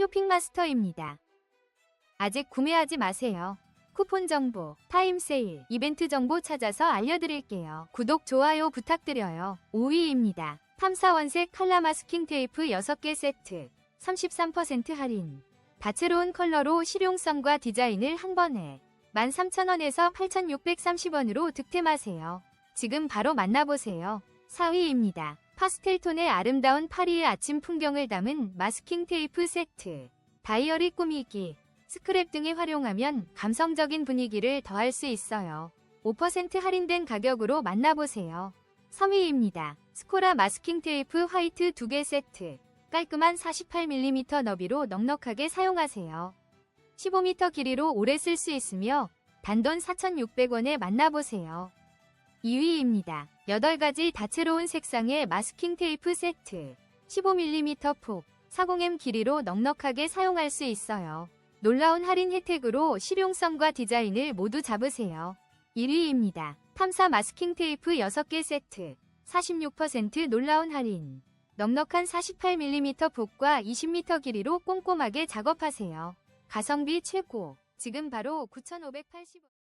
쇼핑마스터입니다. 아직 구매하지 마세요. 쿠폰 정보, 타임 세일, 이벤트 정보 찾아서 알려드릴게요. 구독, 좋아요 부탁드려요. 5위입니다. 탐사원색 칼라 마스킹 테이프 6개 세트, 33% 할인. 다채로운 컬러로 실용성과 디자인을 한 번에 13,000원에서 8,630원으로 득템하세요. 지금 바로 만나보세요. 4위입니다. 파스텔톤의 아름다운 파리의 아침 풍경을 담은 마스킹 테이프 세트. 다이어리 꾸미기, 스크랩 등에 활용하면 감성적인 분위기를 더할 수 있어요. 5% 할인된 가격으로 만나보세요. 3위입니다. 스코라 마스킹 테이프 화이트 2개 세트. 깔끔한 48mm 너비로 넉넉하게 사용하세요. 15m 길이로 오래 쓸 수 있으며 단돈 4,600원에 만나보세요. 2위입니다. 8가지 다채로운 색상의 마스킹 테이프 세트. 15mm 폭, 40M 길이로 넉넉하게 사용할 수 있어요. 놀라운 할인 혜택으로 실용성과 디자인을 모두 잡으세요. 1위입니다. 탐사 마스킹 테이프 6개 세트. 46% 놀라운 할인. 넉넉한 48mm 폭과 20m 길이로 꼼꼼하게 작업하세요. 가성비 최고. 지금 바로 9,580원.